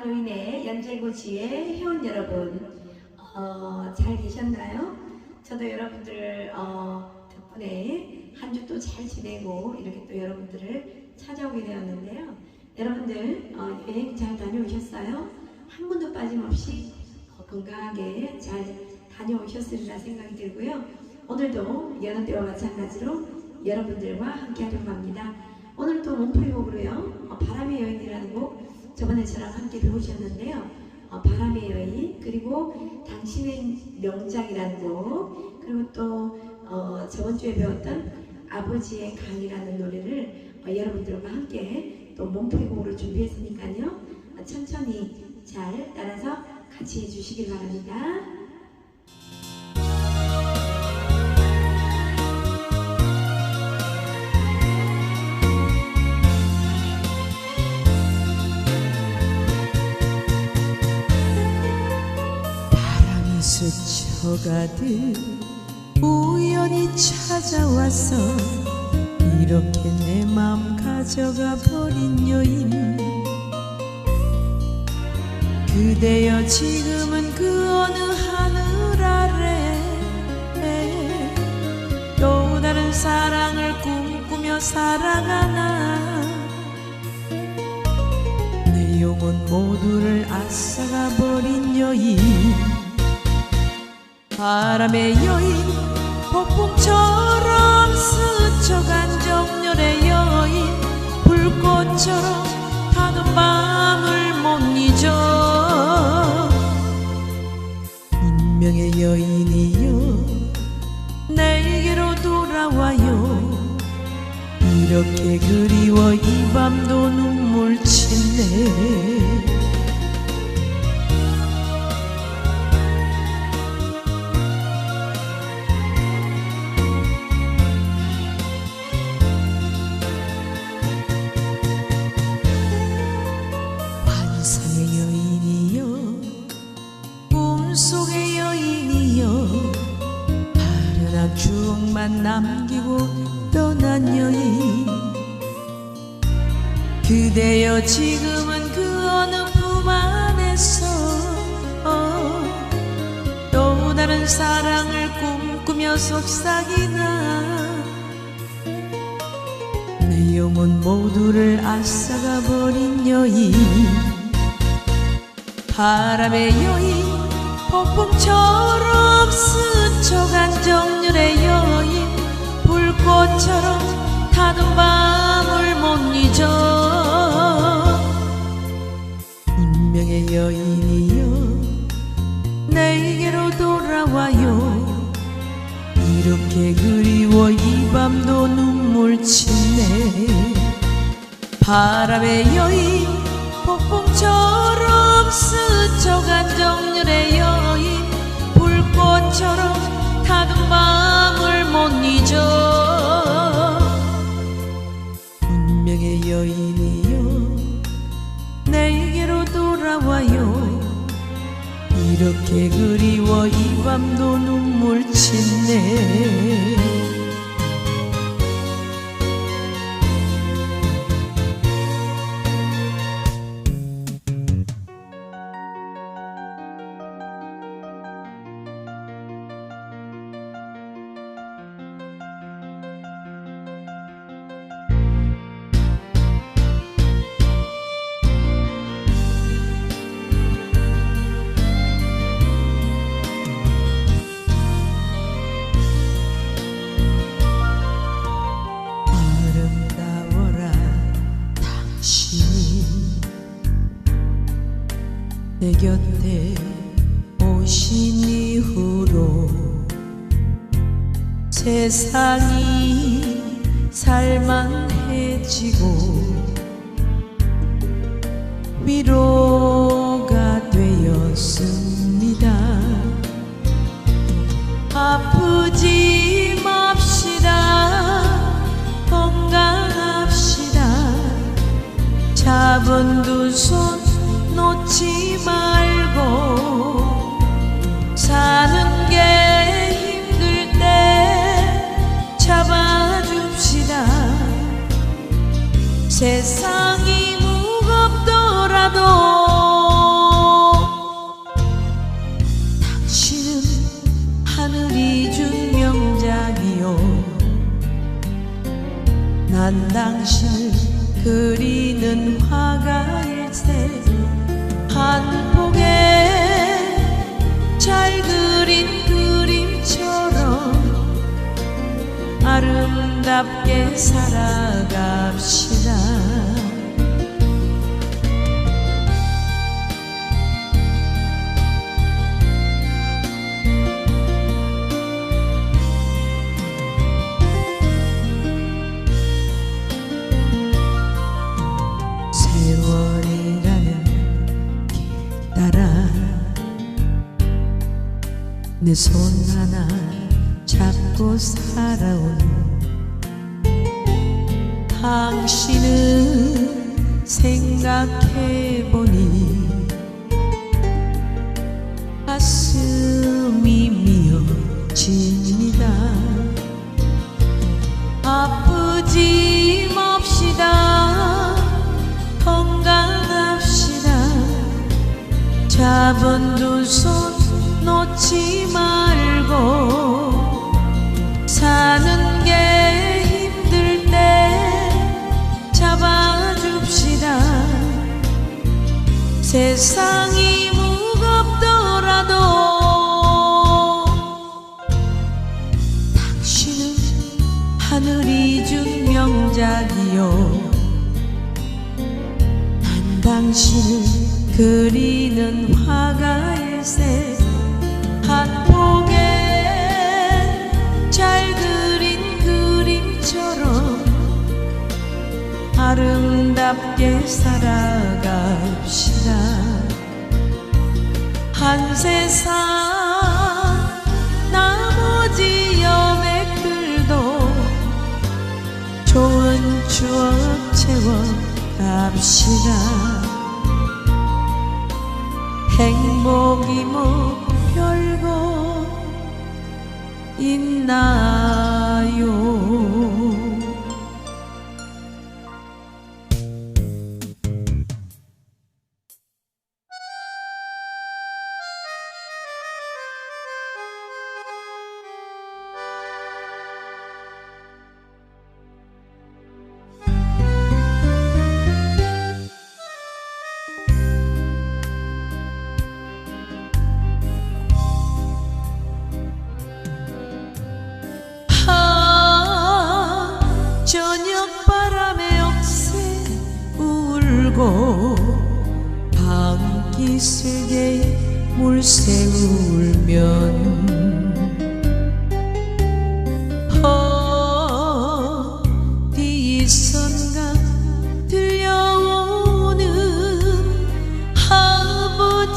바람노인의 연재고지의 회원 여러분 어, 잘 계셨나요? 저도 여러분들 어, 덕분에 한 주 또 잘 지내고 이렇게 또 여러분들을 찾아오게 되었는데요. 여러분들 어, 여행 잘 다녀오셨어요? 한 분도 빠짐없이 어, 건강하게 잘 다녀오셨으리라 생각이 들고요. 오늘도 여느 때와 마찬가지로 여러분들과 함께 하려고 합니다. 오늘 또 몸풀이곡으로요. 어, 바람의 여인이라는 곡 저번에 저랑 함께 배우셨는데요. 어, 바람의 여인 그리고 당신의 명작이라는 곡 그리고 또 어, 저번 주에 배웠던 아버지의 강이라는 노래를 어, 여러분들과 함께 또 몸풀이곡으로 준비했으니까요. 어, 천천히 잘 따라서 같이 해주시길 바랍니다. 가듯 우연히 찾아와서 이렇게 내 맘 가져가 버린 여인. 그대여 지금은 그 어느 하늘 아래. 또 다른 사랑을 꿈꾸며 살아가나. 내 영혼 모두를 앗아가 버린 여인 바람의 여인 폭풍처럼 스쳐간 정열의 여인 불꽃처럼 타는 밤을 못 잊어. 운명의 여인이여 내게로 돌아와요. 이렇게 그리 영혼 모두를 앗아가 버린 여인. 바람의 여인 폭풍처럼 스쳐간 정열의 여인. 불꽃처럼 타는 밤을 못 잊어. 운명의 여인이여 내게로 돌아와요 이렇게 그리워 이 밤도 눈물 친네 바람의 여인 폭풍처럼 스쳐간 정열의 여인 불꽃처럼 타는 밤을 못 잊어. 운명의 여인이여 내게로 돌아와요 이렇게 그리워 이 밤도 눈물 친네 this whole 세상이 무겁더라도 당신은 하늘이 준 명작이요. 난 당신을 그리는 화가일세 한 폭에 잘 그린 그림처럼 아름답게 살아갑시다 한 세상 나머지 여백들도 좋은 추억 채워갑시다. 행복이 뭐 별거 있나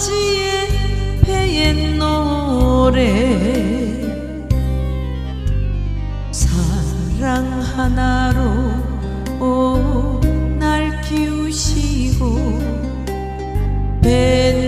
아버지의 배의 노래. 사랑 하나로 날 키우시고 배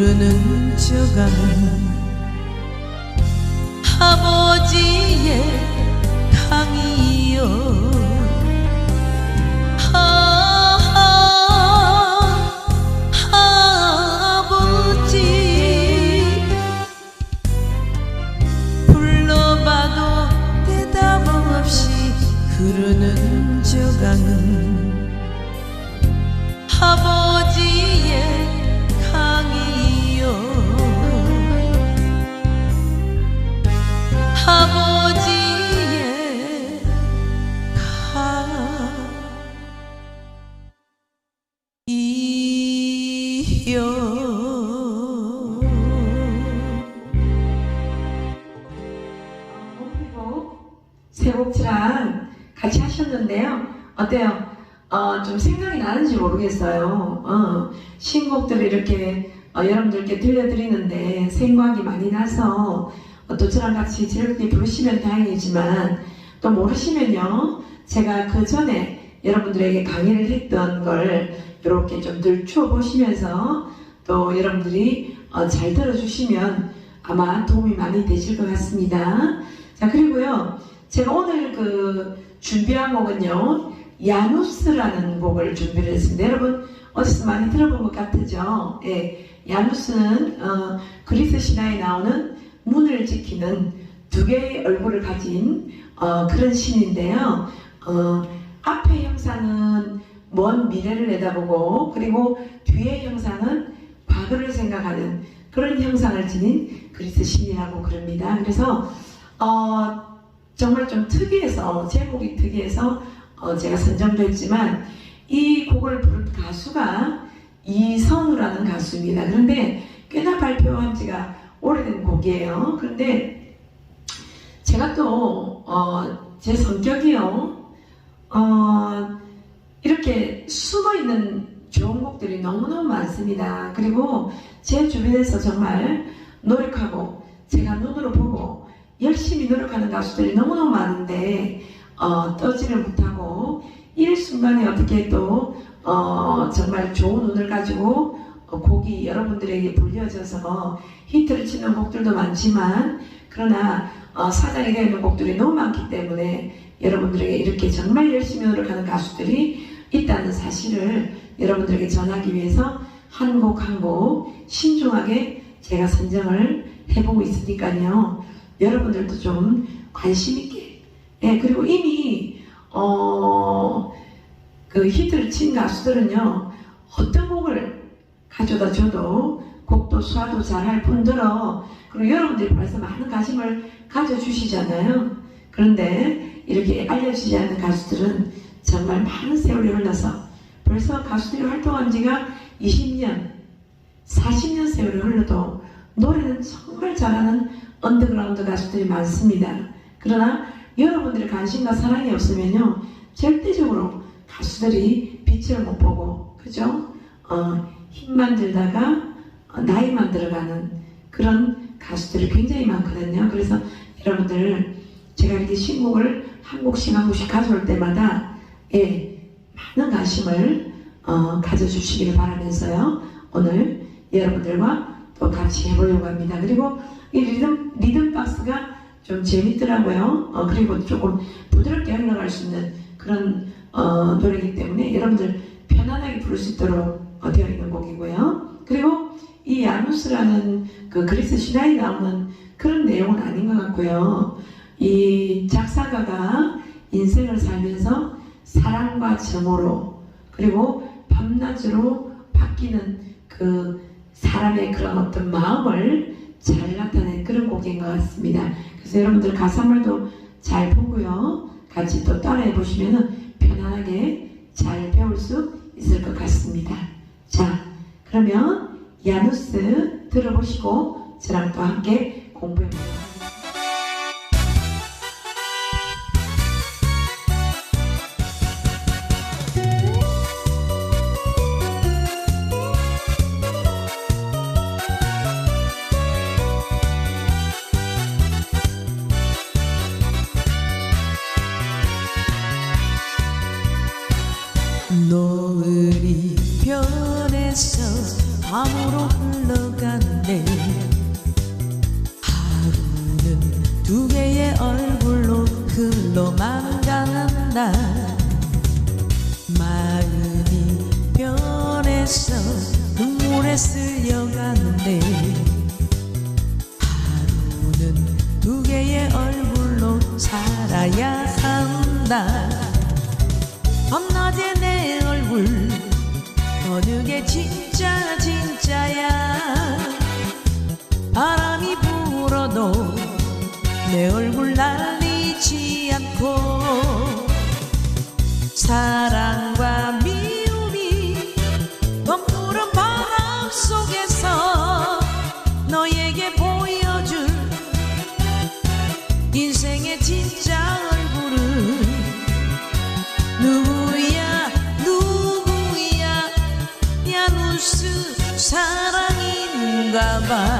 흐르는 저강은 아버지의 강이요 목피곡 세곡치랑 같이 하셨는데요. 어때요? 어, 좀 생각이 나는지 모르겠어요. 어, 신곡들을 이렇게 어, 여러분들께 들려드리는데 생각이 많이 나서 어, 또 저랑 같이 즐겁게 부르시면 다행이지만 또 모르시면요. 제가 그 전에 여러분들에게 강의를 했던 걸 이렇게 좀 들춰 보시면서 또 여러분들이 어, 잘 들어주시면 아마 도움이 많이 되실 것 같습니다. 자, 그리고요. 제가 오늘 그 준비한 곡은요. 야누스라는 곡을 준비를 했습니다. 여러분 어디서 많이 들어본 것 같으죠? 예. 야누스는 어, 그리스 신화에 나오는 문을 지키는 두 개의 얼굴을 가진 어, 그런 신인데요. 어, 앞의 형상은 먼 미래를 내다보고 그리고 뒤의 형상은 과거를 생각하는 그런 형상을 지닌 그리스 신이라고 그럽니다. 그래서 어, 정말 좀 특이해서 제목이 특이해서 어, 제가 선정도 했지만 이 곡을 부른 가수가 이선우라는 가수입니다. 그런데 꽤나 발표한 지가 오래된 곡이에요. 그런데 제가 또 어, 제 성격이요. 어, 이렇게 숨어 있는 좋은 곡들이 너무너무 많습니다. 그리고 제 주변에서 정말 노력하고 제가 눈으로 보고 열심히 노력하는 가수들이 너무너무 많은데 어, 떠지를 못하고 일순간에 어떻게 또 어, 정말 좋은 운을 가지고 어, 곡이 여러분들에게 불려져서 히트를 치는 곡들도 많지만 그러나 어, 사장이 되는 곡들이 너무 많기 때문에 여러분들에게 이렇게 정말 열심히 노력하는 가수들이 있다는 사실을 여러분들에게 전하기 위해서 한 곡 한 곡 신중하게 제가 선정을 해보고 있으니까요. 여러분들도 좀 관심 있게. 예, 그리고 이미 어, 그 히트를 친 가수들은요. 어떤 곡을 가져다 줘도 곡도 수화도 잘할 뿐더러 그리고 여러분들이 벌써 많은 관심을 가져주시잖아요. 그런데 이렇게 알려지지 않는 가수들은 정말 많은 세월이 흘러서 벌써 가수들이 활동한 지가 20년, 40년 세월이 흘러도 노래는 정말 잘하는 언더그라운드 가수들이 많습니다. 그러나 여러분들의 관심과 사랑이 없으면요, 절대적으로 가수들이 빛을 못 보고, 그죠? 어, 힘만 들다가 어, 나이만 들어가는 그런 가수들이 굉장히 많거든요. 그래서 여러분들 제가 이렇게 신곡을 한 곡씩 한 곡씩 가져올 때마다 예, 많은 관심을 어, 가져주시기를 바라면서요. 오늘 여러분들과 또 같이 해보려고 합니다. 그리고 이 리듬, 리듬 박스가 좀 재밌더라고요. 어, 그리고 조금 부드럽게 흘러갈 수 있는 그런 어, 노래이기 때문에 여러분들 편안하게 부를 수 있도록 어, 되어 있는 곡이고요. 그리고 이 야누스라는 그 그리스 신화에 나오는 그런 내용은 아닌 것 같고요. 이 작사가가 인생을 살면서 사랑과 정오로 그리고 밤낮으로 바뀌는 그 사람의 그런 어떤 마음을 잘 나타낸 그런 곡인 것 같습니다. 그래서 여러분들 가사말도 잘 보고요. 같이 또 따라해 보시면 편안하게 잘 배울 수 있을 것 같습니다. 자, 그러면 야누스 들어보시고 저랑 또 함께 공부해 보겠습니다. 불어도 내 얼굴 날리지 않고 사랑과 미움이 멈푸른 바람 속에서 너에게 보여줄 인생의 진짜 얼굴은 누구야 누구야 야누스 사랑인가 봐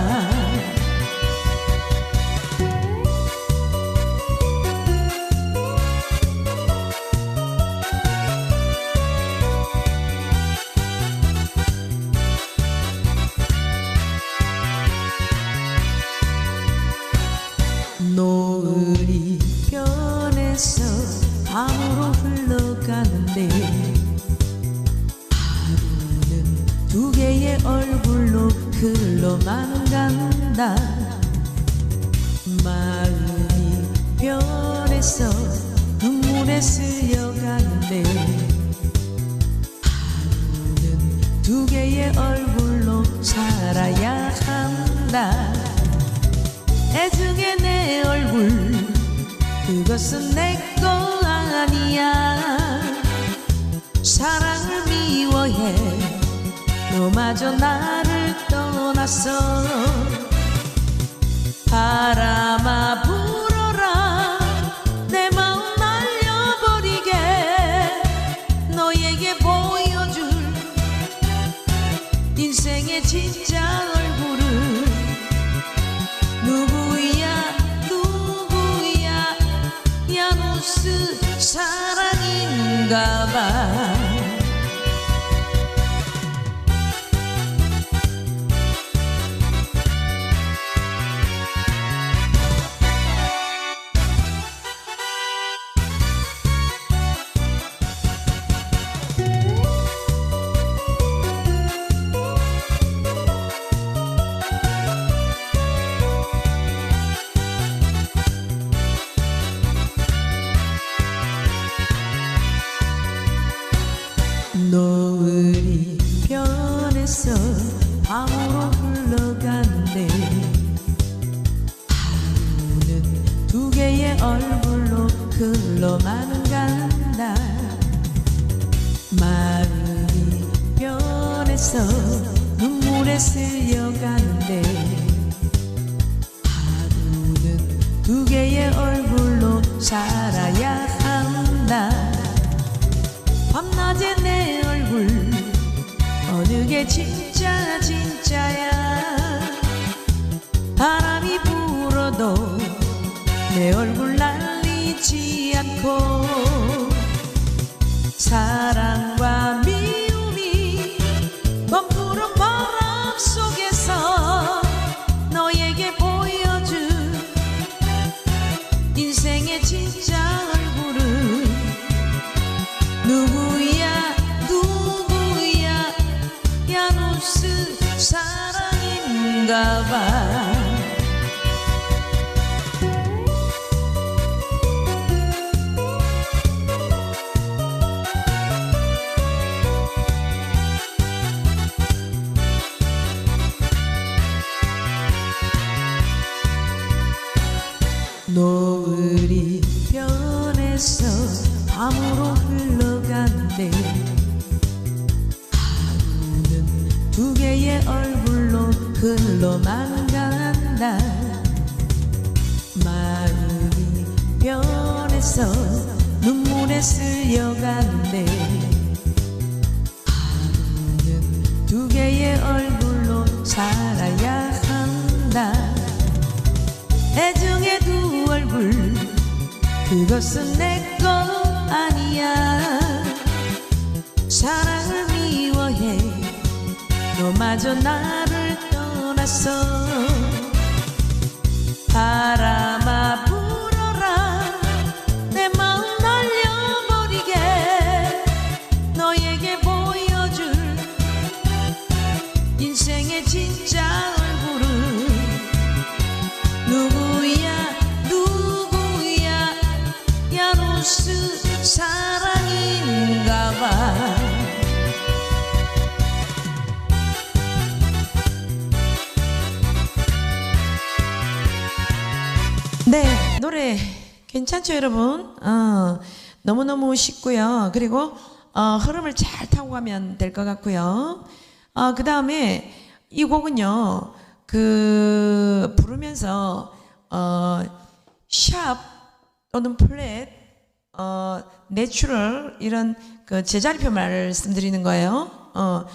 두 개의 얼굴로 흘러만 간다. 마음이 변해서 눈물에 쓸려가는데 하루는 두 개의 얼굴로 살아야 한다. 애증의 내 얼굴 그것은 내 거 아니야. 사랑을 미워해 너마저 나를 떠났어. 바람아 불어라. 내 마음 날려버리게. 너에게 보여줄 인생의 진짜 얼굴은 누구야 누구야. 야누스 사랑인가 봐 살아야 한다. 밤낮에 내 얼굴 어느 게 진짜 진짜야? 바람이 불어도 내 얼굴 날리지 않고 사랑 노을이 변해서 밤으로 흘러가는데 하루는 두 개의 얼굴로 흘러만 간다. 마음이 변해서 눈물에 쓸려가는데 하루는 두 개의 얼굴로 살아야 한다. 애정의 두 눈물 그것은 내 거 아니야. 사랑을 미워해 너마저 나를 떠났어 바람아 불어라. 내 마음 날려버리게 너에게 보여줄 인생의 진 노래 괜찮죠, 여러분? 어, 너무너무 쉽고요. 그리고 어, 흐름을 잘 타고 가면 될 것 같고요. 어, 그 다음에 이 곡은요, 그, 부르면서, 어, 샵 또는 플랫, 어, 내추럴, 이런 그 제자리표 말씀드리는 거예요. 어,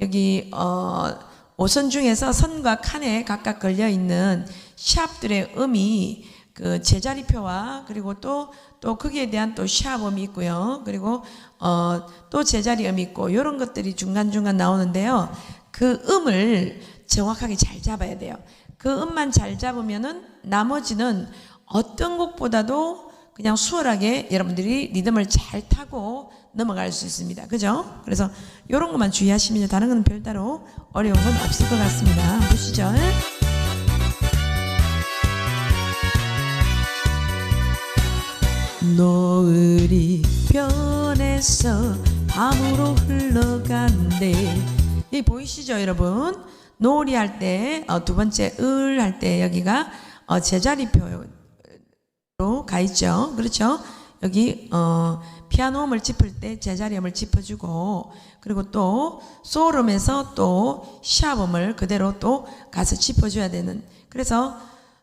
여기, 어, 오선 중에서 선과 칸에 각각 걸려 있는 샵들의 음이 그 제자리표와 그리고 또, 또 거기에 대한 또 샵음이 있고요. 그리고 어, 또 제자리 음이 있고 이런 것들이 중간중간 나오는데요. 그 음을 정확하게 잘 잡아야 돼요. 그 음만 잘 잡으면은 나머지는 어떤 곡보다도 그냥 수월하게 여러분들이 리듬을 잘 타고 넘어갈 수 있습니다. 그죠? 그래서 이런 것만 주의하시면 다른 건 별다로 어려운 건 없을 것 같습니다. 보시죠. 노을이 변해서 밤으로 흘러간대. 이 보이시죠, 여러분? 노을이 할 때, 어, 두 번째 을 할 때 여기가 어, 제자리표로 가 있죠. 그렇죠? 여기 어, 피아노 음을 짚을 때 제자리 음을 짚어주고 그리고 또 소름에서 또 샵음을 그대로 또 가서 짚어줘야 되는 그래서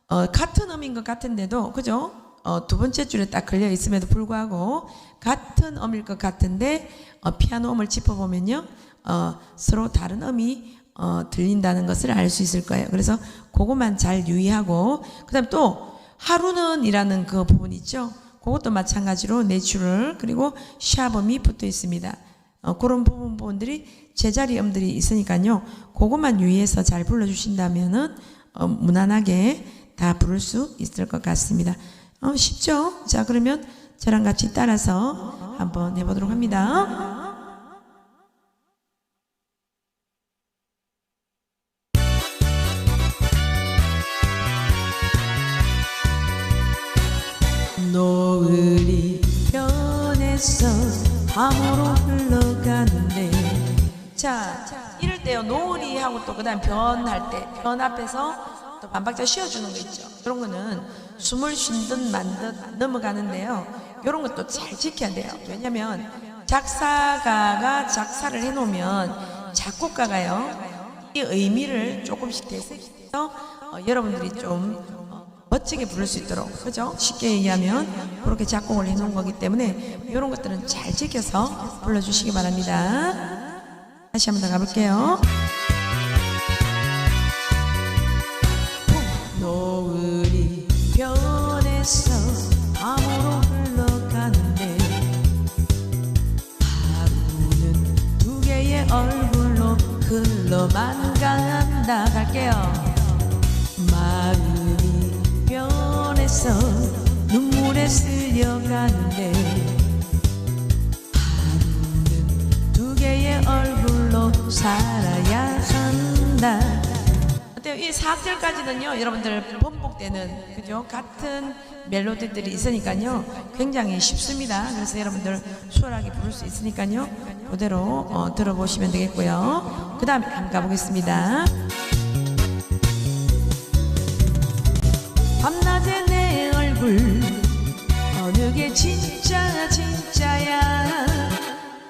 어, 같은 음인 것 같은데도 그죠? 어, 두 번째 줄에 딱 걸려 있음에도 불구하고 같은 음일 것 같은데 어, 피아노 음을 짚어보면요 어, 서로 다른 음이 어, 들린다는 것을 알 수 있을 거예요. 그래서 그것만 잘 유의하고 그다음 또 하루는이라는 그 부분 있죠. 그것도 마찬가지로 내추럴 그리고 샤범이 붙어 있습니다. 어, 그런 부분 부분들이 제자리 음들이 있으니까요. 그것만 유의해서 잘 불러주신다면은 어, 무난하게 다 부를 수 있을 것 같습니다. 어, 쉽죠? 자 그러면 저랑 같이 따라서 한번 해보도록 합니다. 노을이 변해서 밤으로 흘러가는데 자 이럴 때요 노을이 하고 또 그다음 변 할 때 변 앞에서 또 반박자 쉬어주는 거 있죠 그런 거는 숨을 쉰듯 만듯 넘어가는데요 이런 것도 잘 지켜야 돼요 왜냐면 작사가가 작사를 해놓으면 작곡가가요 이 의미를 조금씩 대색해서 어, 여러분들이 좀 어, 멋지게 부를 수 있도록 그죠? 쉽게 얘기하면 그렇게 작곡을 해놓은 거기 때문에 이런 것들은 잘 지켜서 불러주시기 바랍니다. 다시 한번 더 가볼게요. 얼굴로 흘러만 간다 갈게요. 마음이 변해서 눈물에 쓸려가는데 하루는 두 개의 얼굴로 살아야 한다 어때요? 이 4절까지는요 여러분들 번복되는 그죠? 같은 멜로디들이 있으니까요. 굉장히 쉽습니다. 그래서 여러분들 수월하게 부를 수 있으니까요. 그대로 어, 들어보시면 되겠고요. 그 다음에 한번 가보겠습니다. 밤낮에 내 얼굴 어느 게 진짜 진짜야?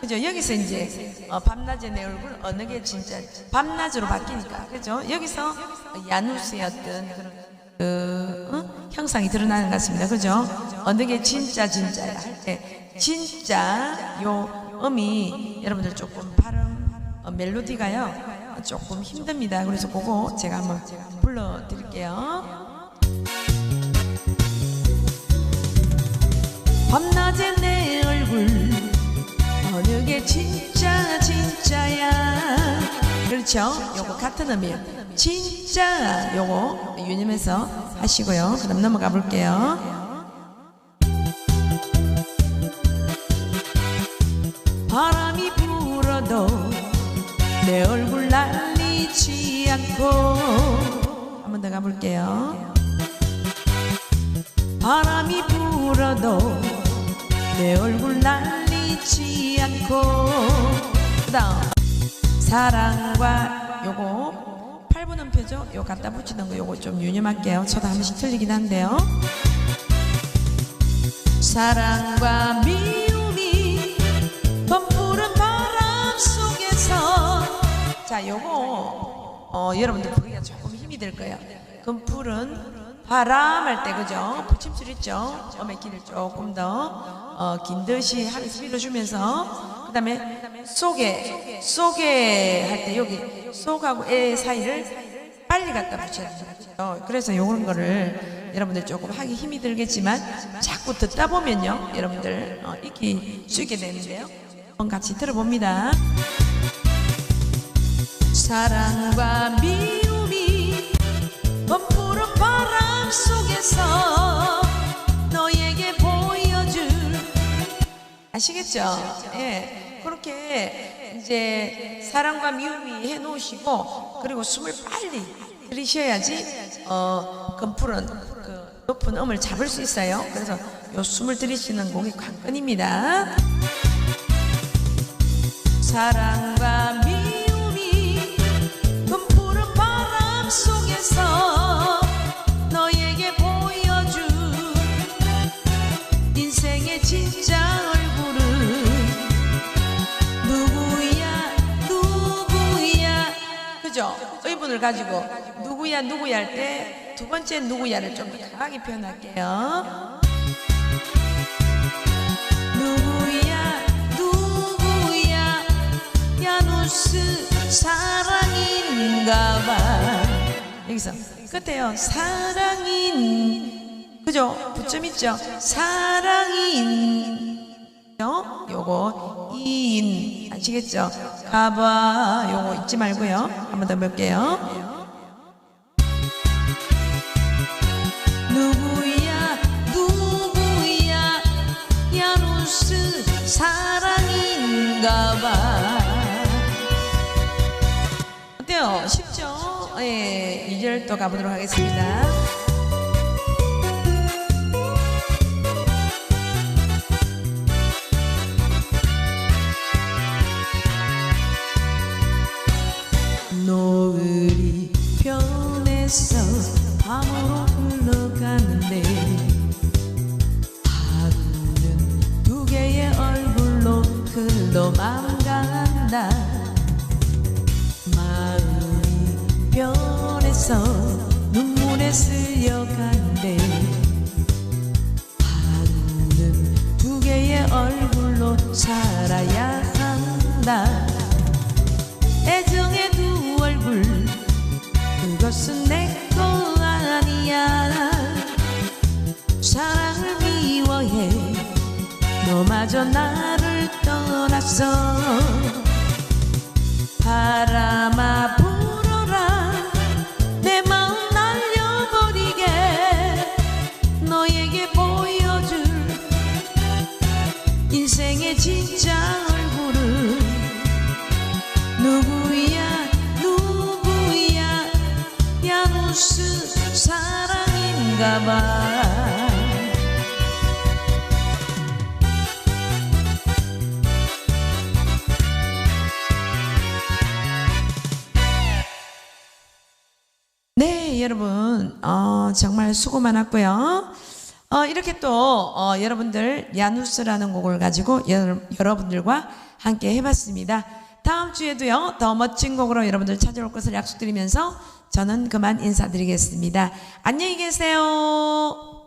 그죠? 여기서 이제 어, 밤낮에 내 얼굴 어느 게 진짜 밤낮으로 바뀌니까. 그죠? 여기서 야누스의 어떤 그런 그 어? 형상이 드러나는 것 같습니다. 그죠? 어느 게 진짜 진짜야 할 때 진짜 요 음이 여러분들 조금 발음 어, 멜로디가요 조금 힘듭니다. 그래서 그거 제가 한번 불러드릴게요. 밤낮에 내 얼굴 어느 게 진짜 진짜야. 그렇죠? 요거 같은 음이에요 진짜 요거 유념해서 하시고요. 그 다음 넘어가 볼게요. 바람이 불어도 내 얼굴 날리지 않고 한번 더 가볼게요. 바람이 불어도 내 얼굴 날리지 않고 그다음 사랑과 요거 8분 음표죠? 요 갖다 붙이는 거 요거 좀 유념할게요. 저도 한 번씩 틀리긴 한데요. 사랑과 미움이 범부른 바람 속에서 자 요거 어, 여러분들 부르기가 조금 힘이 들 거예요. 금풀은 바람 할 때 그죠? 붙임줄 있죠? 엄의 길을 조금 더 어, 긴 듯이 하면서 밀어주면서 그 다음에 속에 속에 할 때 여기 속하고 애 사이를 빨리 갖다 붙여야 돼요. 그래서 요런 거를 여러분들 조금 하기 힘이 들겠지만 자꾸 듣다 보면요 여러분들 어, 익히 수 있게 되는데요. 한번 같이 들어봅니다. 사랑과 미움이 범푸른 바람 속에서 너에게 보여줄 아시겠죠? 예. 그렇게 이제 사랑과 미움이 해 놓으시고 그리고 숨을 빨리 들이셔야지 어 금풀은 그 높은 음을 잡을 수 있어요. 그래서 요 숨을 들이쉬는 곡이 관건입니다. 사랑과 의문을 가지고 누구야 누구야 할 때 두 번째 누구야를 좀 더 강하게 표현할게요. 누구야 누구야 야누스 사랑인가봐. 여기서 끝에요. 사랑인. 그죠? 붙점 있죠? 사랑인 요 요거 인 아시겠죠? 가봐. 요거 잊지 말고요. 한 번 더 볼게요. 누구야? 누구야? 야누스 사랑인가봐. 어때요? 쉽죠? 예 2절 또 가보도록 하겠습니다 나를 떠났어 바람아 불어라 내 마음 날려버리게 너에게 보여줄 인생의 진짜 얼굴은 누구야 누구야 야누스 사랑인가 봐 정말 수고 많았고요. 어, 이렇게 또 어, 여러분들 야누스라는 곡을 가지고 여, 여러분들과 함께 해봤습니다. 다음 주에도요 더 멋진 곡으로 여러분들 찾아올 것을 약속드리면서 저는 그만 인사드리겠습니다. 안녕히 계세요.